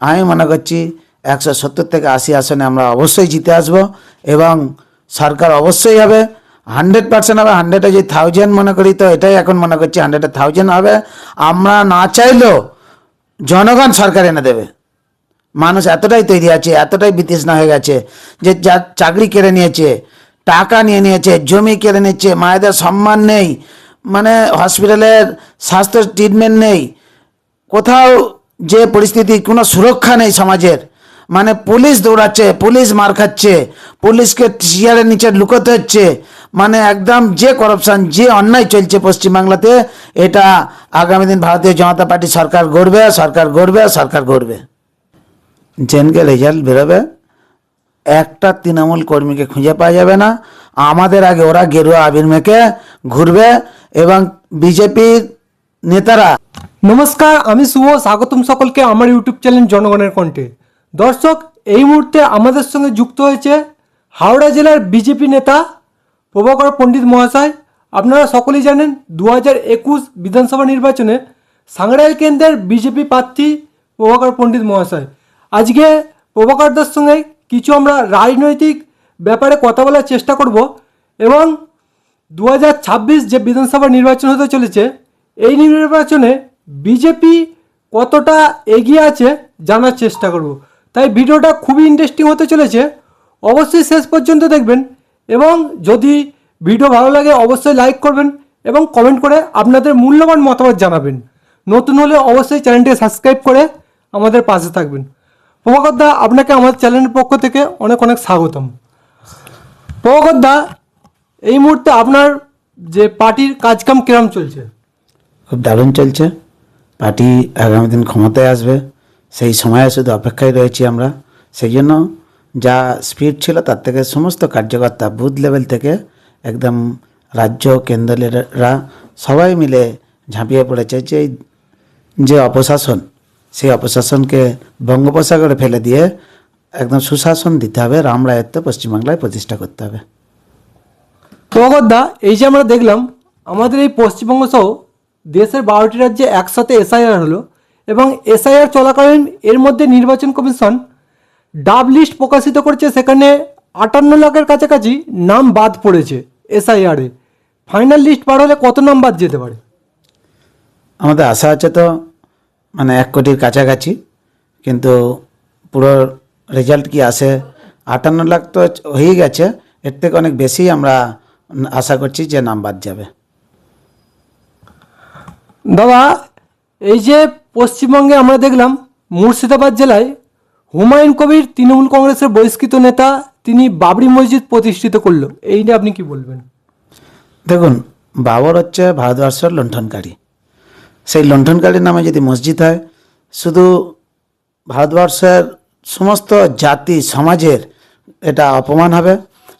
আমি মনে করছি একশো সত্তর থেকে আশি আসনে আমরা অবশ্যই জিতে আসব এবং সরকার অবশ্যই হবে। হান্ড্রেড পার্সেন্ট হবে, হান্ড্রেডে যদি থাউজেন্ড মনে করি তো এটাই এখন মনে করছি হান্ড্রেডে থাউজেন্ড হবে। আমরা না চাইলেও জনগণ সরকার এনে দেবে। মানুষ এতটাই তৈরি আছে, এতটাই বিতৃষ্ণা হয়ে গেছে যে যা চাকরি কেড়ে নিয়েছে, টাকা নিয়ে নিয়েছে, জমি কেড়ে নিচ্ছে, মায়েদের সম্মান নেই মানে হসপিটালের স্বাস্থ্য ট্রিটমেন্ট নেই। কোথাও যে পরিস্থিতি, কোনো সুরক্ষা নেই সমাজের। মানে পুলিশ দৌড়াচ্ছে, পুলিশ মার খাচ্ছে, পুলিশকে চেয়ারের নিচে লুকোতে হচ্ছে। মানে একদম যে করাপশন যে অন্যায় চলছে পশ্চিমবাংলাতে, এটা আগামী দিন ভারতীয় জনতা পার্টি সরকার গড়বে সরকার গড়বে সরকার গড়বে। জেনকে রেজাল্ট বেরোবে, একটা তৃণমূল কর্মীকে খুঁজে পাওয়া যাবে না। আমাদের আগে ওরা গেরুয়া আবির মেখে ঘুরবে এবং বিজেপির নেতারা নমস্কার, আমি শুভ, স্বাগতম সকলকে আমার ইউটিউব চ্যানেল জনগণের কণ্ঠে। দর্শক, এই মুহূর্তে আমাদের সঙ্গে যুক্ত হয়েছে হাওড়া জেলার বিজেপি নেতা প্রভাকর পণ্ডিত মহাশয়। আপনারা সকলেই জানেন দু একুশ বিধানসভা নির্বাচনে সাংড়াইল কেন্দ্রের বিজেপি প্রার্থী প্রভাকর পণ্ডিত মহাশয়। আজকে প্রভাকরদার সঙ্গে কিছু আমরা রাজনৈতিক ব্যাপারে কথা বলার চেষ্টা করব এবং দু হাজার ছাব্বিশ যে বিধানসভা নির্বাচন হতে চলেছে, এই নির্বাচনে বিজেপি কতটা এগিয়ে আছে জানার চেষ্টা করব। তাই ভিডিওটা খুবই ইন্টারেস্টিং হতে চলেছে। অবশ্যই শেষ পর্যন্ত দেখবেন এবং যদি ভিডিও ভালো লাগে অবশ্যই লাইক করবেন এবং কমেন্ট করে আপনাদের মূল্যবান মতামত জানাবেন। নতুন হলে অবশ্যই চ্যানেলটি সাবস্ক্রাইব করে আমাদের পাশে থাকবেন। প্রভাকর দা আপনাকে আমাদের চ্যানেলের পক্ষ থেকে অনেক অনেক স্বাগতম। প্রভাকর দা এই মুহূর্তে আপনার যে পার্টির কাজকাম কিরম চলছে? খুব দারুণ চলছে। পার্টি আগামী দিন ক্ষমতায় আসবে, সেই সময়ে শুধু অপেক্ষায় রয়েছি আমরা। সেই জন্য যা স্পিড ছিল তার থেকে সমস্ত কার্যকর্তা বুথ লেভেল থেকে একদম রাজ্য, কেন্দ্রেরা সবাই মিলে ঝাঁপিয়ে পড়েছে যে যে অপশাসন, সেই অপশাসনকে বঙ্গোপসাগরে ফেলে দিয়ে একদম সুশাসন দিতে হবে, রাম রায়ত্ব পশ্চিমবাংলায় প্রতিষ্ঠা করতে হবে। প্রভাকর দা, এই যে আমরা দেখলাম, আমাদের এই পশ্চিমবঙ্গ সহ দেশের বারোটি রাজ্যে একসাথে এসআইআর হলো এবং এসআইআর চলাকালীন এর মধ্যে নির্বাচন কমিশন ডাব লিস্ট প্রকাশিত করেছে, সেখানে আটান্ন লাখের কাছাকাছি নাম বাদ পড়েছে এসআইআরে ফাইনাল লিস্ট বার হলে কত নাম বাদ যেতে পারে? আমাদের আশা আছে তো মানে এক কোটির কাছাকাছি, কিন্তু পুরো রেজাল্ট কি আসে? আটান্ন লাখ তো হয়ে গেছে, এর থেকে অনেক বেশি আমরা আশা করছি যে নাম বাদ যাবে। দাদা, এই যে পশ্চিমবঙ্গে আমরা দেখলাম মুর্শিদাবাদ জেলায় হুমায়ুন কবির তৃণমূল কংগ্রেসের বহিষ্কৃত নেতা তিনি বাবরি মসজিদ প্রতিষ্ঠিত করল। এই নিয়ে আপনি কি বলবেন? দেখুন, বাবর হচ্ছে ভারতবর্ষের লণ্ঠনকারী। সেই লণ্ঠনকারীর নামে যদি মসজিদ হয়, শুধু ভারতবর্ষের সমস্ত জাতি, সমাজের এটা অপমান হবে।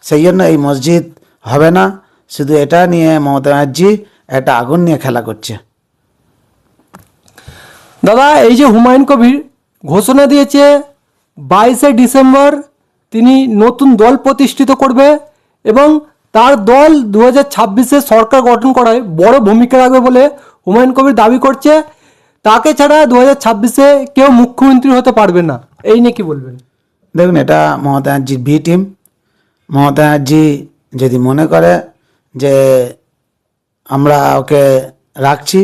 সেই জন্য এই মসজিদ হবে না। শুধু এটা নিয়ে মমতা ব্যানার্জি একটা আগুন নিয়ে খেলা করছে। দাদা, এই যে হুমায়ুন কবির ঘোষণা দিয়েছে বাইশে ডিসেম্বর তিনি নতুন দল প্রতিষ্ঠিত করবে এবং তার দল দু হাজার সরকার গঠন করায় বড় ভূমিকা রাখবে বলে হুমায়ুন কবির দাবি করছে। তাকে ছাড়া দু হাজার ছাব্বিশে কেউ মুখ্যমন্ত্রী হতে পারবে না। এই নিয়ে কি বলবেন? দেখুন, এটা মমতা ব্যানার্জির বি টিম মমতা ব্যানার্জি যদি মনে করে যে আমরা ওকে রাখছি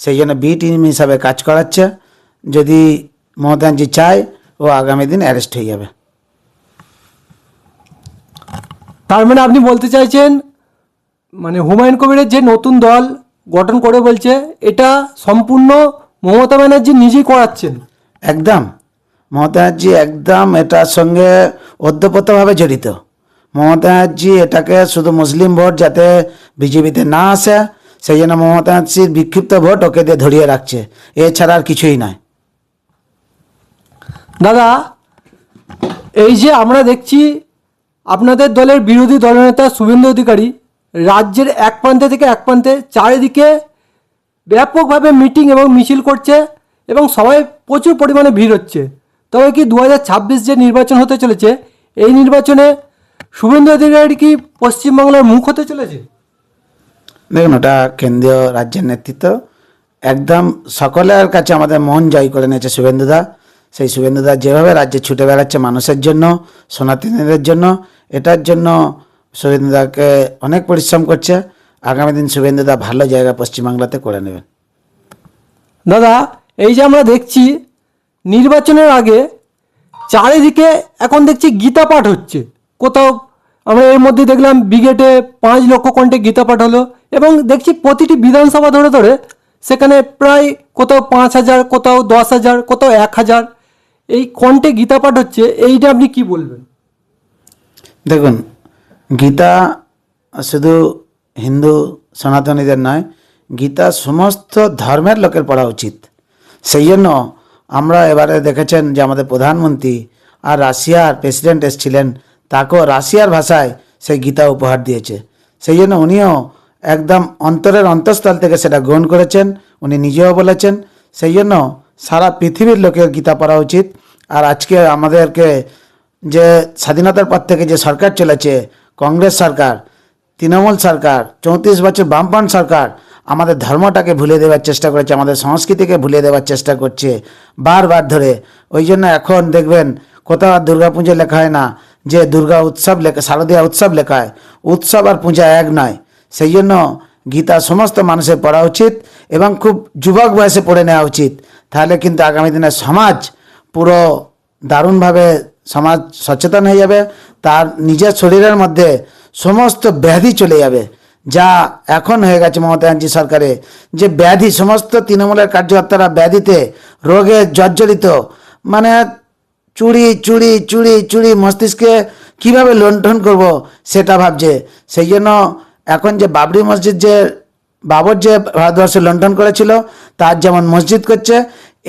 সেই জন্য বি টিম হিসাবে কাজ করাচ্ছে। যদি মমতা ব্যানার্জি চায় ও আগামী দিন অ্যারেস্ট হয়ে যাবে। তার মানে আপনি বলতে চাইছেন মানে হুমায়ুন কবিরের যে নতুন দল গঠন করে বলছে এটা সম্পূর্ণ মমতা ব্যানার্জি নিজেই করাচ্ছেন? একদম। মমতা ব্যানার্জি একদম এটার সঙ্গে ওতপ্রোতভাবে জড়িত। মমতা ব্যানার্জি এটাকে শুধু মুসলিম ভোট যাতে বিজেপিতে না আসে সেই জন্য মমতা ব্যানার্জির বিক্ষিপ্ত ভোট ওকে দিয়ে ধরিয়ে রাখছে। এছাড়া আর কিছুই নয়। দাদা, এই যে আমরা দেখছি আপনাদের দলের বিরোধী দলনেতা শুভেন্দু অধিকারী রাজ্যের এক প্রান্তে থেকে এক প্রান্তে চারিদিকে ব্যাপকভাবে মিটিং এবং মিছিল করছে এবং সবাই প্রচুর পরিমাণে ভিড় হচ্ছে। তবে কি দু হাজার ছাব্বিশ যে নির্বাচন হতে চলেছে, এই নির্বাচনে শুভেন্দু অধিকারী কি পশ্চিমবাংলার মুখ হতে চলেছে? দেখুন, ওটা কেন্দ্রীয় রাজ্যের নেতৃত্ব। একদম সকলের কাছে আমাদের মন জয় করে নিয়েছে শুভেন্দুদা সেই শুভেন্দুদা যেভাবে রাজ্যে ছুটে বেড়াচ্ছে মানুষের জন্য, সনাতনীদের জন্য, এটার জন্য শুভেন্দুদাকে অনেক পরিশ্রম করছে। আগামী দিন শুভেন্দুদা ভালো জায়গা পশ্চিমবাংলাতে করে নেবেন। দাদা, এই যে আমরা দেখছি, নির্বাচনের আগে চারিদিকে এখন দেখছি গীতা পাঠ হচ্ছে। কোথাও আমরা এর মধ্যে দেখলাম বিগেটে পাঁচ লক্ষ কণ্ঠে গীতা পাঠ হলো। এবং দেখছি প্রতিটি বিধানসভা ধরে ধরে সেখানে প্রায় কোথাও পাঁচ হাজার, কোথাও দশ হাজার, কোথাও এক হাজার। এই কণ্ঠে গীতা পাঠ হচ্ছে, এইটা আপনি কি বলবেন? দেখুন, গীতা শুধু হিন্দু সনাতনীদের নয়, গীতা সমস্ত ধর্মের লোকের পড়া উচিত। সেই জন্য আমরা এবারে দেখেছেন যে আমাদের প্রধানমন্ত্রী আর রাশিয়ার প্রেসিডেন্ট এসেছিলেন, তাকেও রাশিয়ার ভাষায় সেই গীতা উপহার দিয়েছে। সেই জন্য উনিও একদম অন্তরের অন্তঃস্থল থেকে সেটা গ্রহণ করেছেন, উনি নিজেও বলেছেন। সেই জন্য সারা পৃথিবীর লোকের গীতা পড়া উচিত। আর আজকে আমাদেরকে যে স্বাধীনতার পর থেকে যে সরকার চলেছে, কংগ্রেস সরকার, তৃণমূল সরকার, চৌত্রিশ বছর বামপন্থ সরকার, আমাদের ধর্মটাকে ভুলে দেওয়ার চেষ্টা করেছে, আমাদের সংস্কৃতিকে ভুলে দেওয়ার চেষ্টা করছে বারবার ধরে। ওই জন্য এখন দেখবেন কোথাও আর দুর্গা পুজো লেখা হয় না, যে দুর্গা উৎসব লেখা, শারদীয়া উৎসব লেখা হয়। উৎসব আর পূজা এক নয়। সেই জন্য গীতা সমস্ত মানুষের পড়া উচিত এবং খুব যুবক বয়সে পড়ে নেওয়া উচিত। তাহলে কিন্তু আগামী দিনে সমাজ পুরো দারুণভাবে সমাজ সচেতন হয়ে যাবে, তার নিজের শরীরের মধ্যে সমস্ত ব্যাধি চলে যাবে। যা এখন হয়ে গেছে মমতা ব্যানার্জি সরকারে, যে ব্যাধি, সমস্ত তৃণমূলের কার্যকর্তারা ব্যাধিতে রোগে জর্জরিত। মানে চুরি চুরি চুরি চুরি, মস্তিষ্কে কীভাবে লুণ্ঠন করব সেটা ভাবছে। সেই জন্য এখন যে বাবরি মসজিদ যে বাবর যে ভারতবর্ষে লুণ্ঠন করেছিল, তার যেমন মসজিদ করছে,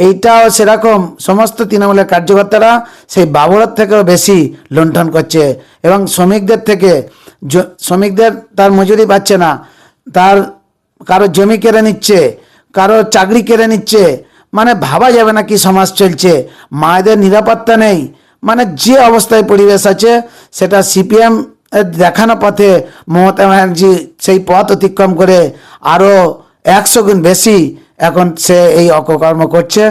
এইটাও সেরকম সমস্ত তৃণমূলের কার্যকর্তারা সেই বাবরের থেকেও বেশি লুণ্ঠন করছে এবং শ্রমিকদের থেকে শ্রমিকদের তার মজুরি পাচ্ছে না, তার কারও জমি কেড়ে নিচ্ছে, কারও চাকরি কেড়ে নিচ্ছে মানে ভাবা যাবে না কি সমাজ চলছে, মায়েদের নিরাপত্তা নেই মানে যে অবস্থায় পরিবেশ আছে, সেটা সিপিএম দেখানো পথে মমতা ব্যানার্জি সেই পথ অতিক্রম করে আরও একশো গুণ বেশি এখন সে এই অপকর্ম করছে।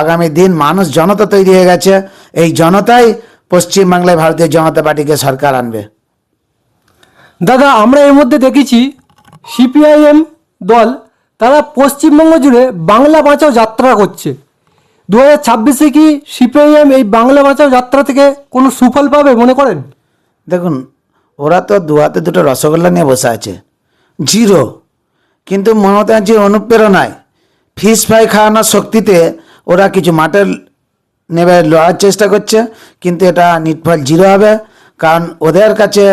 আগামী দিন মানুষ জনতা তৈরি হয়ে গেছে। এই জনতাই পশ্চিমবাংলায় ভারতীয় জনতা পার্টিকে সরকার আনবে। দাদা আমরা এর মধ্যে দেখেছি সিপিআইএম দল তারা পশ্চিমবঙ্গ জুড়ে বাংলা বাঁচাও যাত্রা করছে। দু হাজার ছাব্বিশে কি সিপিআইএম এই বাংলা বাঁচাও যাত্রা থেকে কোনো সুফল পাবে মনে করেন? দেখুন ওরা তো দু হাতে দুটো রসগোল্লা নিয়ে বসে আছে। জিরো। কিন্তু মমতা ব্যানার্জির অনুপ্রেরণায় ফিস ফ্রাই খাওয়ানোর শক্তিতে ওরা কিছু মাঠের নেবে লড়ার চেষ্টা করছে, কিন্তু এটা নিটফল জিরো হবে। কারণ ওদের কাছে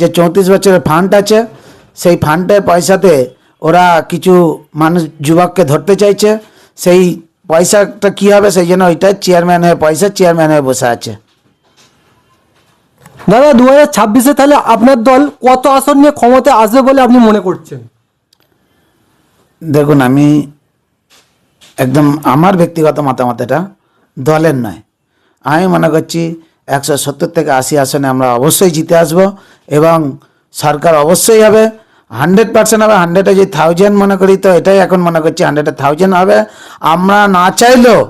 যে চৌত্রিশ বছরের ফান্ড আছে, সেই ফান্ডের পয়সাতে ওরা কিছু মানুষ, যুবককে ধরতে চাইছে। সেই পয়সাটা কী হবে, সেই জন্য ওইটা চেয়ারম্যান হয়ে পয়সা চেয়ারম্যান হয়ে বসে আছে। দাদা দু হাজার ছাব্বিশে তাহলে আপনার দল কত আসন নিয়ে ক্ষমতা আসবে বলে আপনি মনে করছেন? দেখুন, আমি একদম আমার ব্যক্তিগত মতামত এটা, দলের নয়। আমি মনে করছি একশো সত্তর থেকে আশি আসনে আমরা অবশ্যই জিতে আসব এবং সরকার অবশ্যই হবে। হান্ড্রেড পার্সেন্ট হবে, হান্ড্রেডে যদি থাউজেন্ড মনে করি তো এটাই এখন মনে করছি হান্ড্রেডে থাউজেন্ড হবে। আমরা না চাইলেও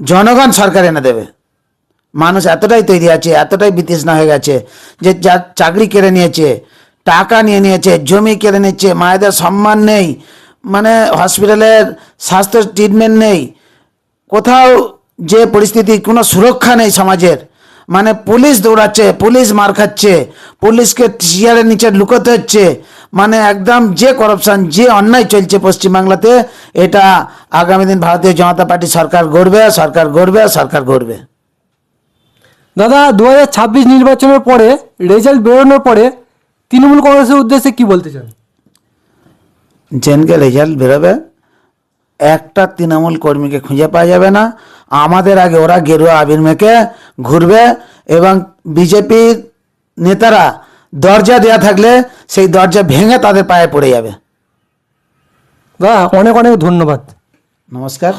জনগণ সরকার এনে দেবে। মানুষ এতটাই তৈরি আছে, এতটাই বিতৃষ্ণা হয়ে গেছে যে চাকরি কেড়ে নিয়েছে, টাকা নিয়ে নিয়েছে, জমি কেড়ে নিচ্ছে, মায়েদের সম্মান নেই মানে হসপিটালের স্বাস্থ্য ট্রিটমেন্ট নেই। কোথাও যে পরিস্থিতি, কোনো সুরক্ষা নেই সমাজের। মানে পুলিশ দৌড়াচ্ছে, পুলিশ মার খাচ্ছে, পুলিশকে চেয়ারের নিচে লুকোতে হচ্ছে। মানে একদম যে করাপশন যে অন্যায় চলছে পশ্চিমবাংলাতে, এটা আগামী দিন ভারতীয় জনতা পার্টি সরকার গড়বে সরকার গড়বে সরকার গড়বে। দাদা দু হাজার ছাব্বিশ নির্বাচনের পরে রেজাল্ট বেরোনোর পরে তৃণমূল কংগ্রেসের উদ্দেশ্যে কি বলতে চান? জেনকে রেজাল্ট বেরোবে একটা তৃণমূল কর্মীকে খুঁজে পাওয়া যাবে না। আমাদের আগে ওরা গেরুয়া আবির মেখে ঘুরবে এবং বিজেপির নেতারা দরজা দেয়া থাকলে সেই দরজা ভেঙে তাদের পায়ে পড়ে যাবে। দাদা অনেক অনেক ধন্যবাদ। নমস্কার।